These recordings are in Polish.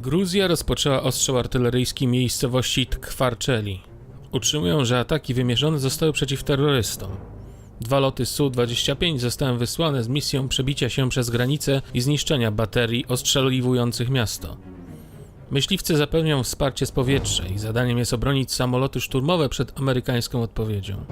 Gruzja rozpoczęła ostrzał artyleryjski miejscowości Tkwarczeli. Utrzymują, że ataki wymierzone zostały przeciw terrorystom. Dwa loty Su-25 zostały wysłane z misją przebicia się przez granicę i zniszczenia baterii ostrzeliwujących miasto. Myśliwcy zapewnią wsparcie z powietrza i zadaniem jest obronić samoloty szturmowe przed amerykańską odpowiedzią.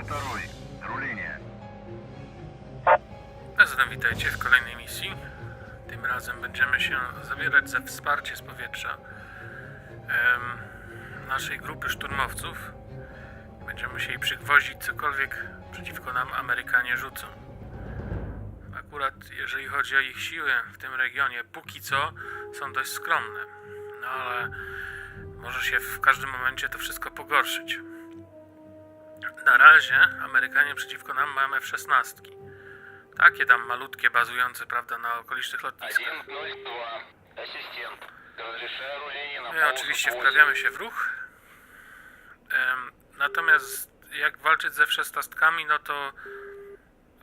102. Руление. A zatem witajcie w kolejnej misji. Tym razem będziemy się zabierać za wsparcie z powietrza em, naszej grupy szturmowców. Będziemy musieli przygwoździć cokolwiek przeciwko nam Amerykanie rzucą. Akurat jeżeli chodzi o ich siły w tym regionie, póki co są dość skromne. No ale może się w każdym momencie to wszystko pogorszyć. Na razie Amerykanie przeciwko nam mają F-16. Takie tam malutkie, bazujące, prawda, na okolicznych lotniskach. My oczywiście wprawiamy się w ruch. Natomiast jak walczyć ze F-16, no to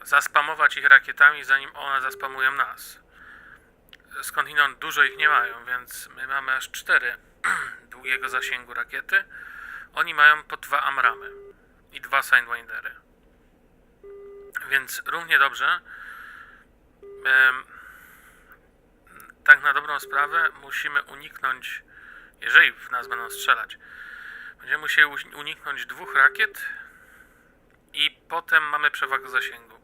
zaspamować ich rakietami, zanim one zaspamują nas. Skądinąd dużo ich nie mają, więc my mamy aż cztery długiego zasięgu rakiety. Oni mają po dwa amramy i dwa Sidewindery. Więc równie dobrze. Tak na dobrą sprawę musimy uniknąć, jeżeli w nas będą strzelać, będziemy musieli uniknąć dwóch rakiet i potem mamy przewagę zasięgu.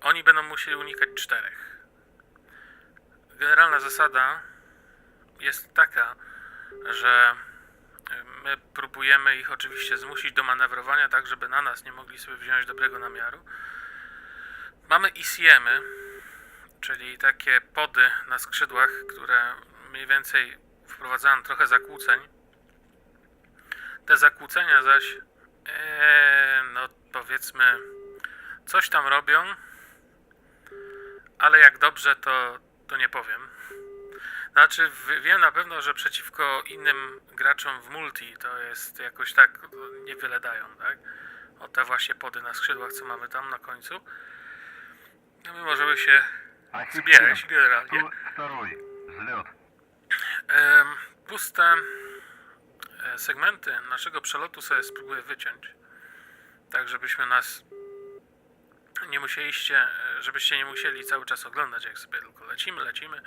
Oni będą musieli unikać czterech. Generalna zasada jest taka, że my próbujemy ich oczywiście zmusić do manewrowania tak, żeby na nas nie mogli sobie wziąć dobrego namiaru. Mamy ICM-y, czyli takie pody na skrzydłach, które mniej więcej wprowadzają trochę zakłóceń. Te zakłócenia zaś, e, no powiedzmy, coś tam robią, ale jak dobrze, to, to nie powiem. Znaczy, w- wiem na pewno, że przeciwko innym graczom w multi to jest jakoś tak niewiele dają, tak? O te właśnie pody na skrzydłach, co mamy tam na końcu. No my możemy się zbierać Ассистент, generalnie. 102. Взлет. Em, puste e, segmenty naszego przelotu sobie spróbuję wyciąć. Tak, żebyśmy nas nie musieliście, e, żebyście nie musieli cały czas oglądać, jak sobie tylko lecimy, lecimy,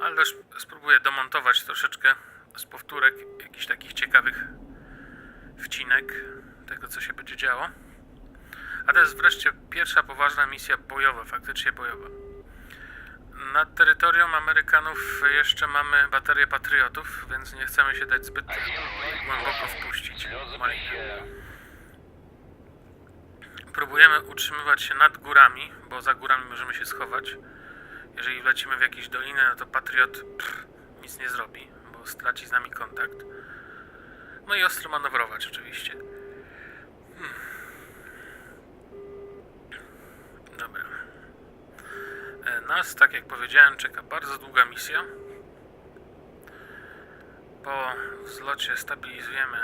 ale też spróbuję domontować troszeczkę z powtórek jakichś takich ciekawych wcinek tego, co się będzie działo. A to jest wreszcie pierwsza poważna misja bojowa, faktycznie bojowa. Nad terytorium Amerykanów jeszcze mamy baterię patriotów, więc nie chcemy się dać zbyt głęboko wpuścić. Malinę. Próbujemy utrzymywać się nad górami, bo za górami możemy się schować. Jeżeli wlecimy w jakieś doliny, no to patriot pff, nic nie zrobi, bo straci z nami kontakt. No i ostro manewrować oczywiście. Hmm. Dobra. E, Nas, tak jak powiedziałem, czeka bardzo długa misja. Po wzlocie stabilizujemy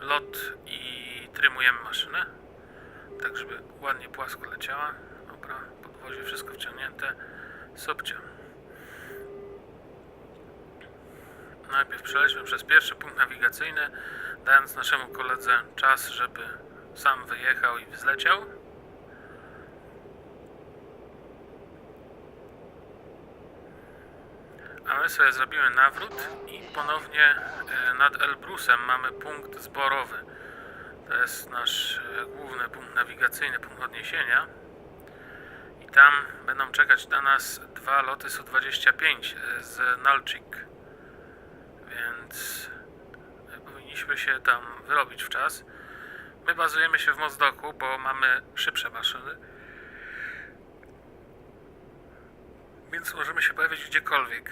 lot i trymujemy maszynę, tak żeby ładnie płasko leciała. Dobra, podwozie wszystko wciągnięte. Sobcia. Najpierw przelećmy przez pierwszy punkt nawigacyjny, dając naszemu koledze czas, żeby sam wyjechał i wzleciał. A my sobie zrobimy nawrót i ponownie e, nad Elbrusem mamy punkt zborowy. To jest nasz e, główny punkt nawigacyjny, punkt odniesienia. Tam będą czekać na nas dwa loty Su-25 e, z Nalchik. Więc e, powinniśmy się tam wyrobić w czas. My bazujemy się w Mozdoku, bo mamy szybsze maszyny. Więc możemy się pojawić gdziekolwiek.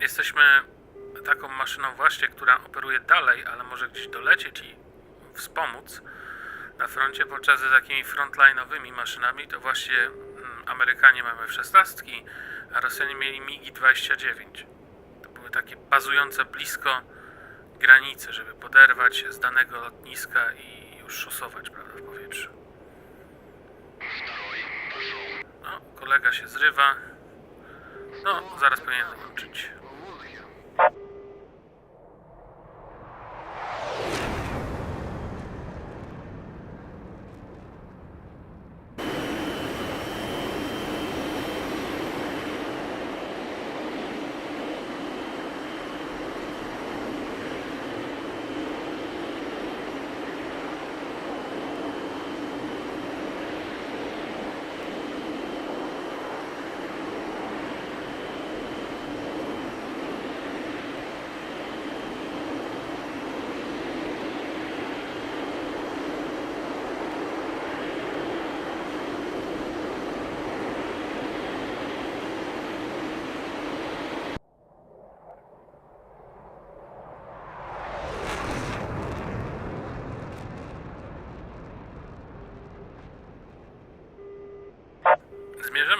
Jesteśmy taką maszyną właśnie, która operuje dalej, ale może gdzieś dolecieć i wspomóc na froncie, podczas takimi frontline'owymi maszynami to właśnie mm, Amerykanie mają F-16, a Rosjanie mieli MiG-29. To były takie bazujące blisko granicy, żeby poderwać z danego lotniska i już szosować prawda, w powietrzu. No, kolega się zrywa. No, zaraz powinien dołączyć.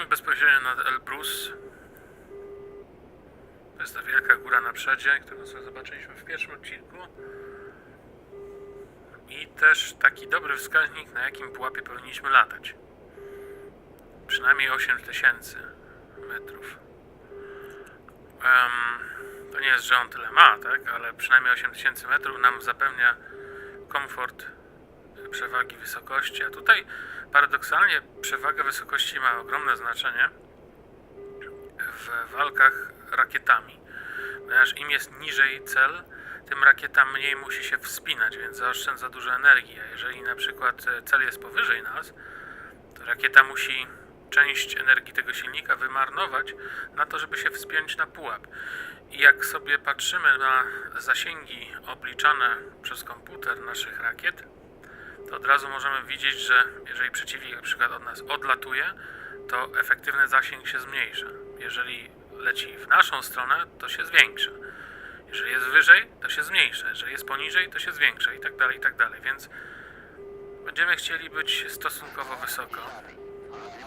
Zmierzamy bezpośrednio nad Elbrus. To jest ta wielka góra na przedzie, którą sobie zobaczyliśmy w pierwszym odcinku. I też taki dobry wskaźnik, na jakim pułapie powinniśmy latać. Przynajmniej 8000 metrów. Em, to nie jest, że on tyle ma, tak? Ale przynajmniej 8000 metrów nam zapewnia komfort przewagi wysokości, a tutaj paradoksalnie przewaga wysokości ma ogromne znaczenie w walkach rakietami, ponieważ im jest niżej cel, tym rakieta mniej musi się wspinać, więc zaoszczędza dużo energii, a jeżeli na przykład e, cel jest powyżej nas, to rakieta musi część energii tego silnika wymarnować na to, żeby się wspiąć na pułap. I jak sobie patrzymy na zasięgi obliczane przez komputer naszych rakiet, to od razu możemy widzieć, że jeżeli przeciwnik na przykład od nas odlatuje, to efektywny zasięg się zmniejsza. Jeżeli leci w naszą stronę, to się zwiększa. Jeżeli jest wyżej, to się zmniejsza. Jeżeli jest poniżej, to się zwiększa i tak dalej, i tak dalej. Więc będziemy chcieli być stosunkowo wysoko.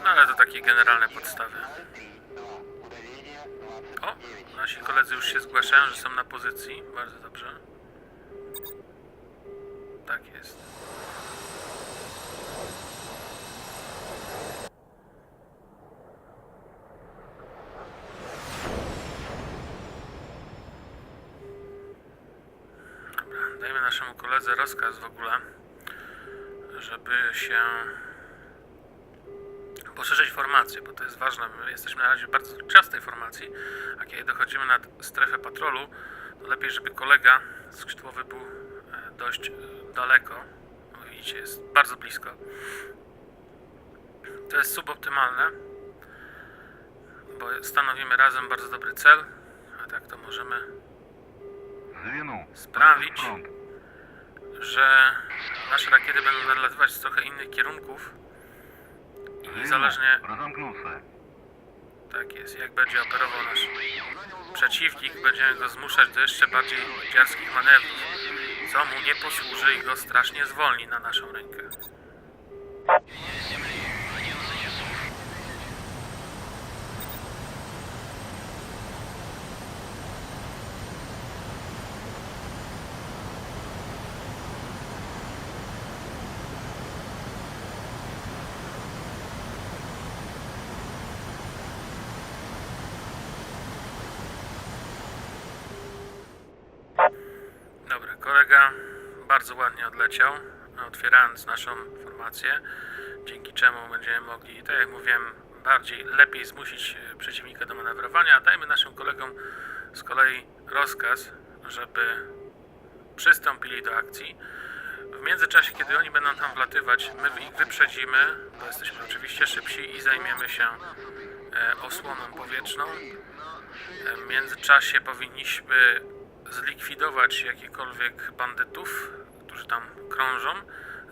No ale to takie generalne podstawy. O, nasi koledzy już się zgłaszają, że są na pozycji. Bardzo dobrze. Tak jest. Dobra, dajmy naszemu koledze rozkaz w ogóle, żeby się poszerzyć formację, bo to jest ważne. My jesteśmy na razie bardzo ciasnej formacji, a kiedy dochodzimy nad strefę patrolu, to lepiej, żeby kolega skrzydłowy był e, dość e, daleko. No, widzicie, jest bardzo blisko. To jest suboptymalne, bo stanowimy razem bardzo dobry cel, a tak to możemy sprawić, że nasze rakiety będą nadlatywać z trochę innych kierunków i zależnie tak jest, jak będzie operował nasz przeciwnik, będziemy go zmuszać do jeszcze bardziej dziarskich manewrów co mu nie posłuży i go strasznie zwolni na naszą rękę. Dobra, kolega bardzo ładnie odleciał, otwierając naszą formację, dzięki czemu będziemy mogli, tak jak mówiłem, bardziej, lepiej zmusić e, przeciwnika do manewrowania, dajmy naszym kolegom z kolei rozkaz, żeby przystąpili do akcji. W międzyczasie, kiedy oni będą tam wlatywać, my ich wyprzedzimy, bo jesteśmy oczywiście szybsi i zajmiemy się e, osłoną powietrzną. E, W międzyczasie powinniśmy zlikwidować jakiekolwiek bandytów, którzy tam krążą,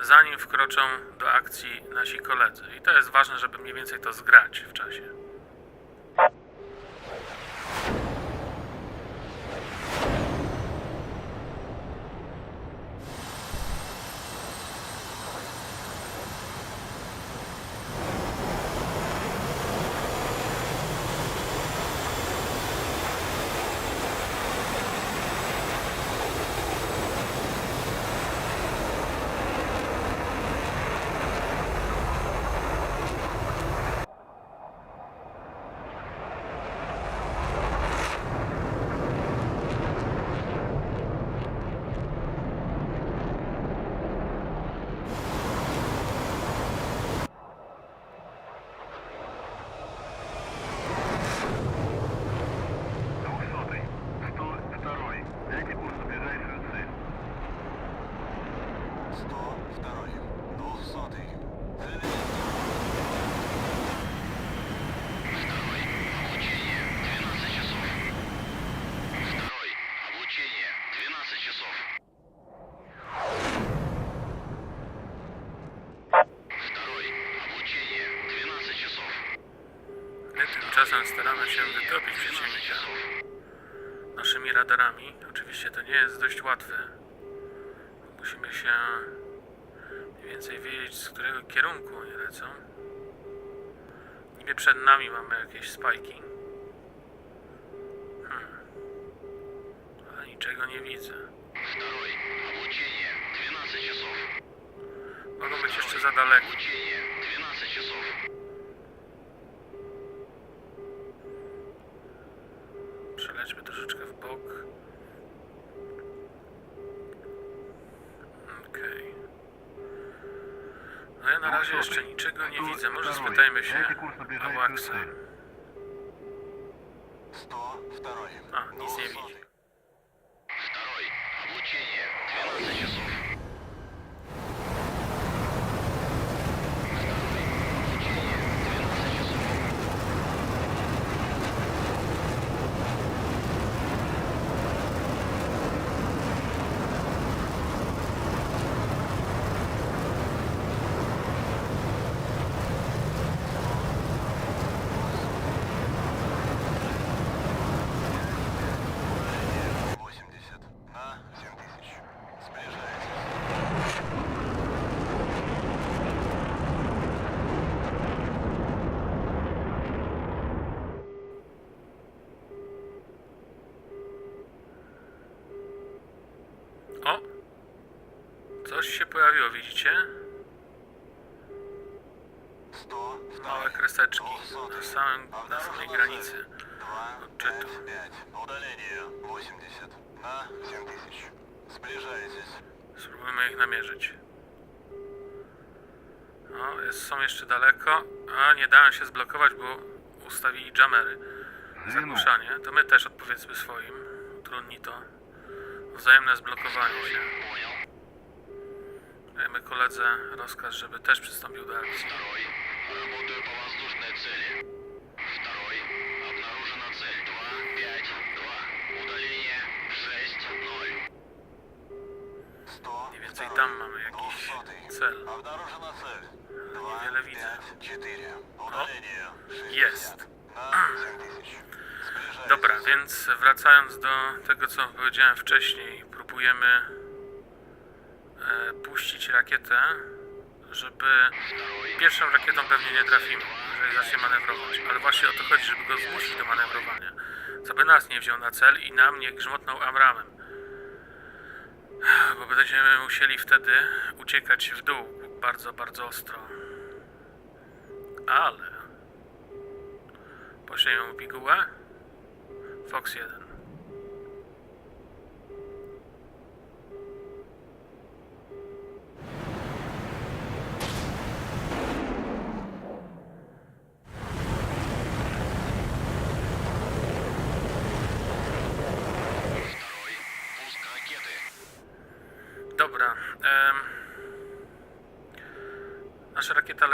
zanim wkroczą do akcji nasi koledzy. I to jest ważne, żeby mniej więcej to zgrać w czasie. staramy się wytopić przeciwnika naszymi radarami. Oczywiście to nie jest dość łatwe. Musimy się mniej więcej wiedzieć, z którego kierunku oni lecą. Niby przed nami mamy jakieś spajki. Hmm. Ale niczego nie widzę. Mogą być jeszcze za daleko. Przelećmy troszeczkę w bok. Okej. No ja na razie jeszcze niczego nie widzę. Może spytajmy się o Waxa. 102. A, nic nie widzi. Второй. Облучение. 12 часов. samym, na samej granicy odczytu. 5, udalenie 80 na 7000. Zbliżajcie Spróbujmy ich namierzyć. No, jest, są jeszcze daleko, a nie dałem się zblokować, bo ustawili jamery. Zagłuszanie. To my też odpowiedzmy swoim. Trudni to. Wzajemne zblokowanie się. Dajemy koledze rozkaz, żeby też przystąpił do akcji. Второй. Работаю по воздушной цели. Второй. Обнаружена цель 2, 5, 2. Удаление 6, 0. Сто. Mniej więcej второй. tam mamy jakiś Двухсотый. cel. Обнаружена цель. Два, Niewiele widzę. пять, четыре. Удаление. Jest. 60 на семь тысяч. Сближайтесь. Dobra, więc wracając do tego, co powiedziałem wcześniej, próbujemy e, puścić rakietę, żeby pierwszą rakietą pewnie nie trafimy, jeżeli zacznie manewrować, ale właśnie o to chodzi, żeby go zmusić do manewrowania, co by nas nie wziął na cel i nam nie grzmotnął Amramem. Bo będziemy musieli wtedy uciekać w dół bardzo, bardzo ostro. Ale... Poślemy mu pigułę. Fox 1.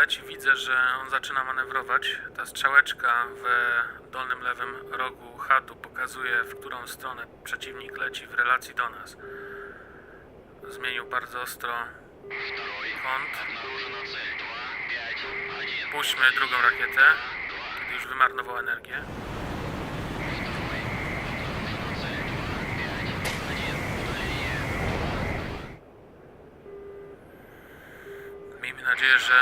widać, widzę, że on zaczyna manewrować. Ta strzałeczka w dolnym lewym rogu chatu pokazuje, w którą stronę przeciwnik leci w relacji do nas. Zmienił bardzo ostro kąt. Puśćmy drugą rakietę, kiedy już wymarnował energię. Miejmy nadzieję, że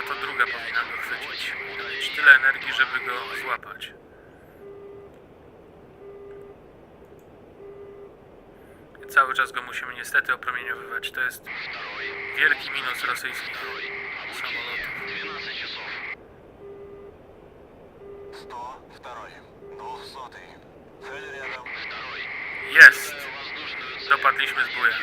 jedna, to druga powinna go chwycić. Powinna mieć tyle energii, żeby go złapać. I cały czas go musimy niestety opromieniowywać. To jest Второй. wielki minus rosyjskich Второй. Обучение. 12 часов. Сто. Второй. Двухсотый. Цель рядом. Второй. Jest! Воздушную цель. Dopadliśmy z buja.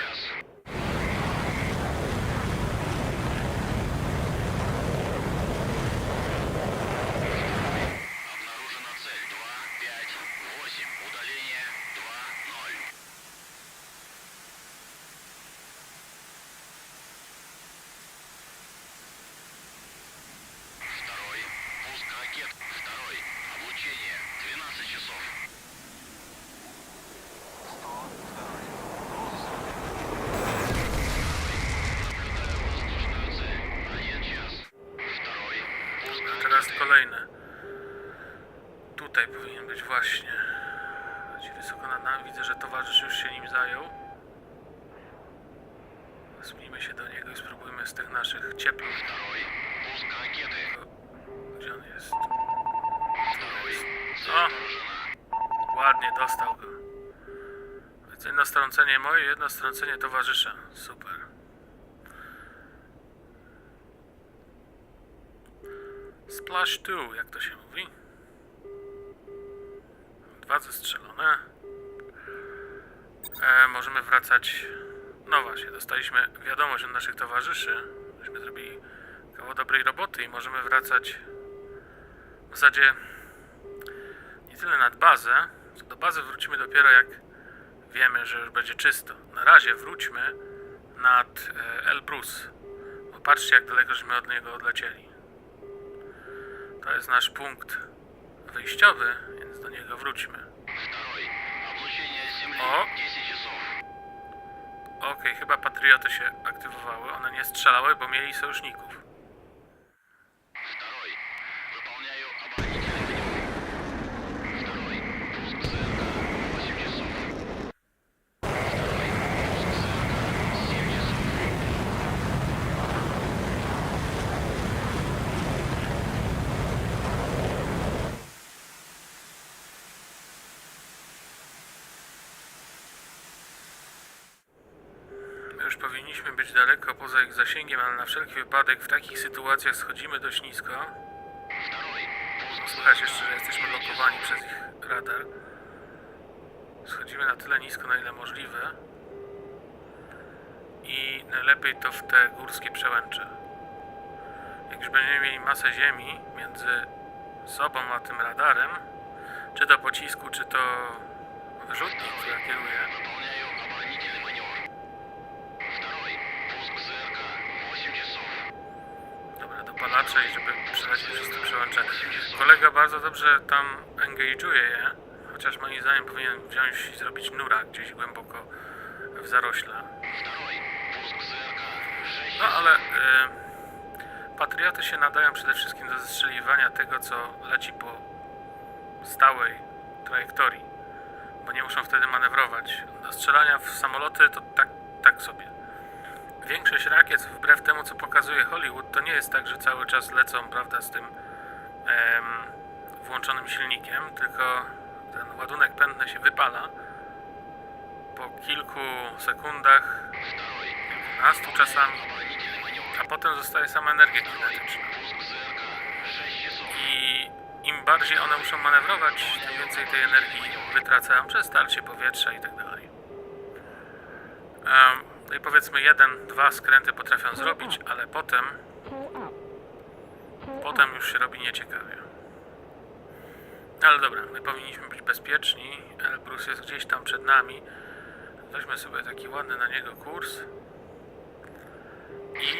O! Ładnie, dostał go. Jedno strącenie moje, jedno strącenie towarzysza. Super. Splash 2, jak to się mówi? Dwa zestrzelone. E, możemy wracać. No właśnie, dostaliśmy wiadomość od naszych towarzyszy. Myśmy zrobili kawał dobrej roboty i możemy wracać w zasadzie tyle nad bazę. Do bazy wrócimy dopiero jak wiemy, że już będzie czysto. Na razie wróćmy nad e, Elbrus. Popatrzcie, jak daleko żeśmy od niego odlecieli. To jest nasz punkt wyjściowy, więc do niego wróćmy. O! Okej, okay, chyba patrioty się aktywowały. One nie strzelały, bo mieli sojuszników. poza ich zasięgiem, ale na wszelki wypadek w takich sytuacjach schodzimy dość nisko. Słychać jeszcze, że jesteśmy lokowani przez ich radar. Schodzimy na tyle nisko, na ile możliwe. I najlepiej to w te górskie przełęcze. Jak już będziemy mieli masę ziemi między sobą a tym radarem, czy to pocisku, czy to wyrzutni, która kieruje, ponaczej, żeby przelecieć przez te. Kolega bardzo dobrze tam engage'uje je, chociaż moim zdaniem powinien wziąć i zrobić nura gdzieś głęboko w zarośla. No ale y, patrioty się nadają przede wszystkim do zestrzeliwania tego, co leci po stałej trajektorii, bo nie muszą wtedy manewrować. Do strzelania w samoloty to tak, tak sobie większość rakiet, wbrew temu co pokazuje Hollywood, to nie jest tak, że cały czas lecą, prawda, z tym em, włączonym silnikiem, tylko ten ładunek pędny się wypala po kilku sekundach, kilkunastu czasami, a potem zostaje sama energia kinetyczna. I im bardziej one muszą manewrować, tym więcej tej energii wytracają przez starcie powietrza i tak dalej. Um, no i powiedzmy jeden, dwa skręty potrafią zrobić, ale potem... Potem już się robi nieciekawie. No ale dobra, my powinniśmy być bezpieczni. Elbrus jest gdzieś tam przed nami. Weźmy sobie taki ładny na niego kurs. I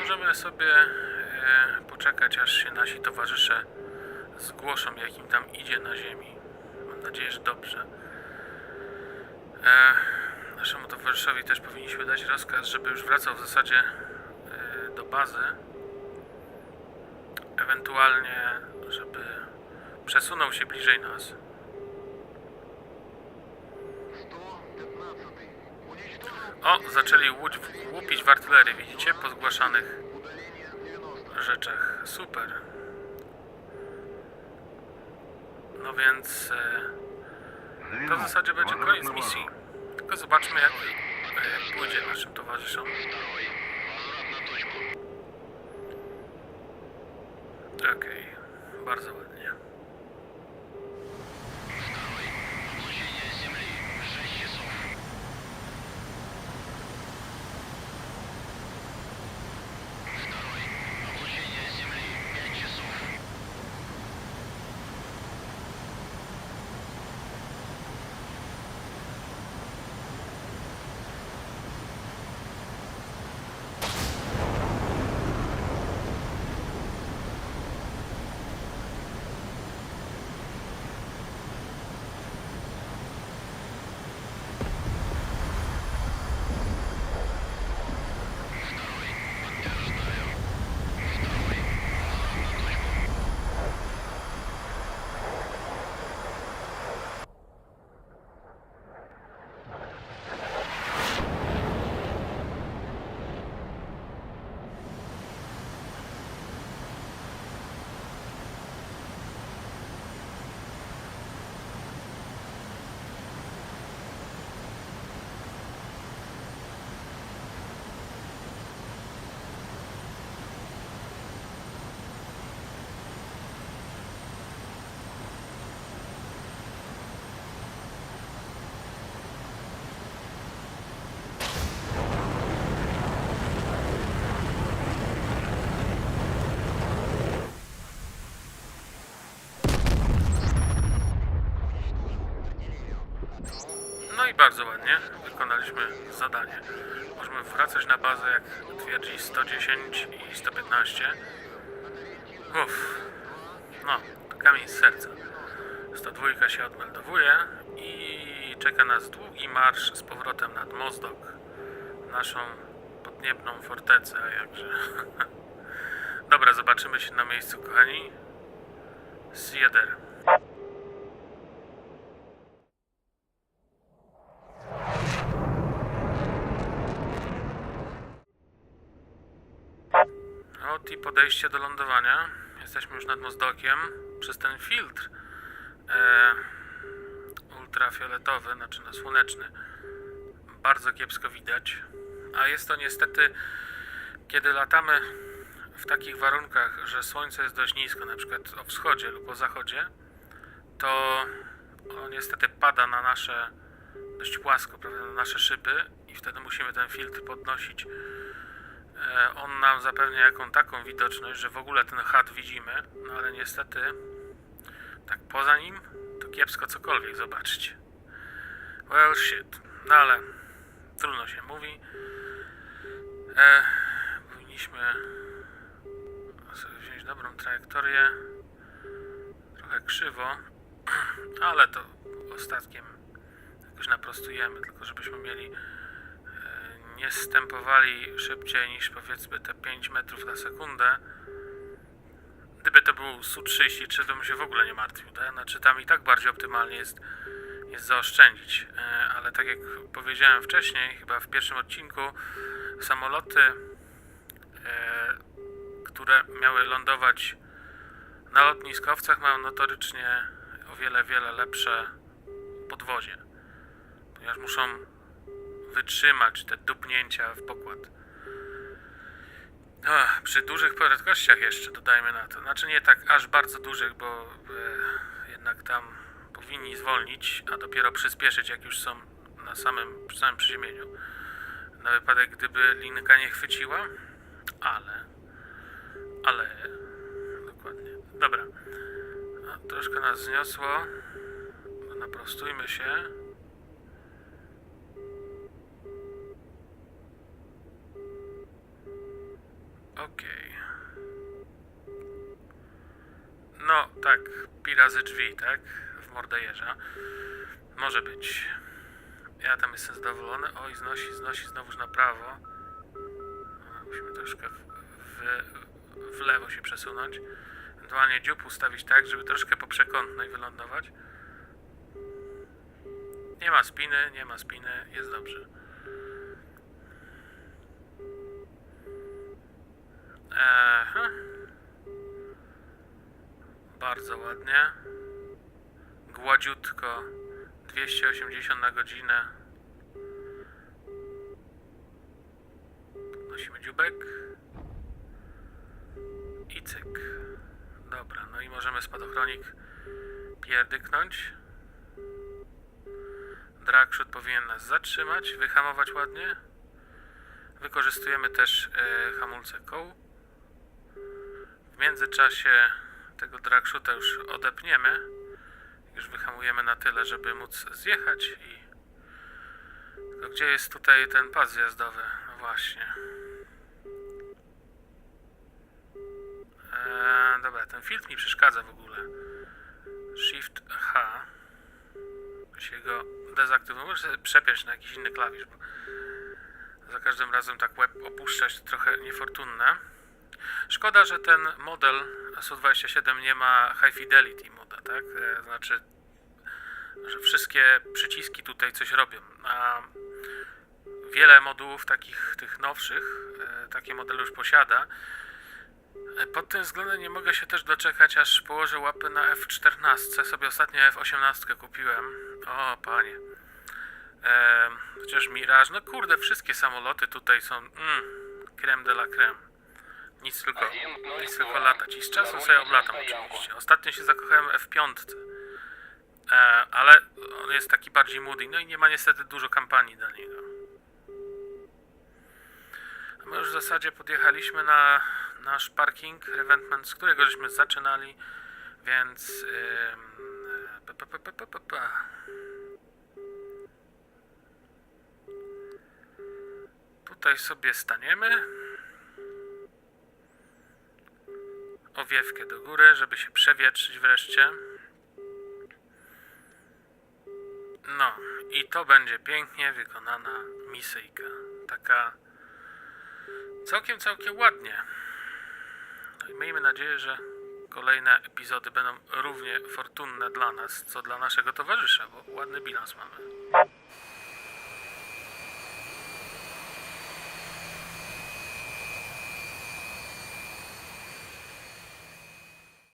możemy sobie e, poczekać, aż się nasi towarzysze zgłoszą, jakim tam idzie na ziemi. Mam nadzieję, że dobrze. E, naszemu towarzyszowi też powinniśmy dać rozkaz, żeby już wracał w zasadzie e, do bazy. Ewentualnie, żeby przesunął się bliżej nas. O, zaczęli łupić w artylerii, widzicie? Po zgłaszanych rzeczach. Super. No więc... E to w zasadzie będzie koniec misji. Tylko zobaczmy jak e, pójdzie naszym towarzyszom. Okej, okay. bardzo ładnie. I bardzo ładnie wykonaliśmy zadanie. Możemy wracać na bazę, jak twierdzi 110 i 115. Uff. No, to kamień z serca. 102 się odmeldowuje i czeka nas długi marsz z powrotem nad Mozdok. Naszą podniebną fortecę, jakże. Dobra, zobaczymy się na miejscu, kochani. Sieder. Ot i podejście do lądowania. Jesteśmy już nad Mozdokiem. Przez ten filtr e, ultrafioletowy, znaczy no słoneczny, bardzo kiepsko widać. A jest to niestety, kiedy latamy w takich warunkach, że słońce jest dość nisko, na przykład o wschodzie lub o zachodzie, to ono niestety pada na nasze, dość płasko, prawda, na nasze szyby i wtedy musimy ten filtr podnosić. E, On nam zapewnia jaką taką widoczność, że w ogóle ten chat widzimy, no ale niestety tak poza nim to kiepsko cokolwiek zobaczyć. Well shit, no ale trudno się mówi. E, powinniśmy sobie wziąć dobrą trajektorię. Trochę krzywo, ale to ostatkiem jakoś naprostujemy, tylko żebyśmy mieli nie stępowali szybciej niż powiedzmy te 5 metrów na sekundę. Gdyby to był Su-33, to bym się w ogóle nie martwił, tak? Znaczy tam i tak bardziej optymalnie jest, jest zaoszczędzić. E, ale tak jak powiedziałem wcześniej, chyba w pierwszym odcinku, samoloty, e, które miały lądować na lotniskowcach mają notorycznie o wiele, wiele lepsze podwozie. Ponieważ muszą wytrzymać te dupnięcia w pokład. Ach, przy dużych prędkościach jeszcze dodajmy na to. Znaczy nie tak aż bardzo dużych, bo e, jednak tam powinni zwolnić, a dopiero przyspieszyć jak już są na samym, samym przyziemieniu. Na wypadek gdyby linka nie chwyciła, ale, ale, dokładnie. Dobra, troszkę nas zniosło. Naprostujmy się. Okej. No, tak, pi razy drzwi, tak? W Mordejerza. Może być. Ja tam jestem zadowolony. Oj, znosi, znosi znowuż na prawo. No, Musimy troszkę w, w, w lewo się przesunąć. Ewentualnie dziób ustawić tak, żeby troszkę po przekątnej wylądować. Nie ma spiny, nie ma spiny, jest dobrze. Bardzo ładnie. Gładziutko. 280 na godzinę. Podnosimy dziubek. I cyk. Dobra, no i możemy spadochronik pierdyknąć. Dragshot powinien nas zatrzymać, wyhamować ładnie. Wykorzystujemy też e, hamulce koł. W międzyczasie tego dragshoota już odepniemy. Już wyhamujemy na tyle, żeby móc zjechać i... Tylko gdzie jest tutaj ten pas zjazdowy? No właśnie. Eee, dobra, ten filtr mi przeszkadza w ogóle. Shift H. Się go dezaktywuje. Muszę przepiąć na jakiś inny klawisz, bo za każdym razem tak web opuszczać to trochę niefortunne. Szkoda, że ten model SU-27 nie ma High Fidelity moda, tak? E, Znaczy, że wszystkie przyciski tutaj coś robią. A wiele modułów takich tych nowszych e, takie modele już posiada. E, Pod tym względem nie mogę się też doczekać, aż położę łapy na F14. Sobie ostatnio F18 kupiłem. O, panie. E, chociaż Mirage, no kurde, wszystkie samoloty tutaj są mm, creme de la creme. Nic tylko, nic tylko latać. I z czasem sobie oblatam oczywiście. Ostatnio się zakochałem w F5, e, ale on jest taki bardziej moody. No i nie ma niestety dużo kampanii dla niego. My już w zasadzie podjechaliśmy na nasz parking Reventment, z którego żeśmy zaczynali, więc... E, Tutaj sobie staniemy. Owiewkę do góry, żeby się przewietrzyć wreszcie. No, i to będzie pięknie wykonana misyjka. Taka całkiem, całkiem ładnie. No i miejmy nadzieję, że kolejne epizody będą równie fortunne dla nas, co dla naszego towarzysza, bo ładny bilans mamy.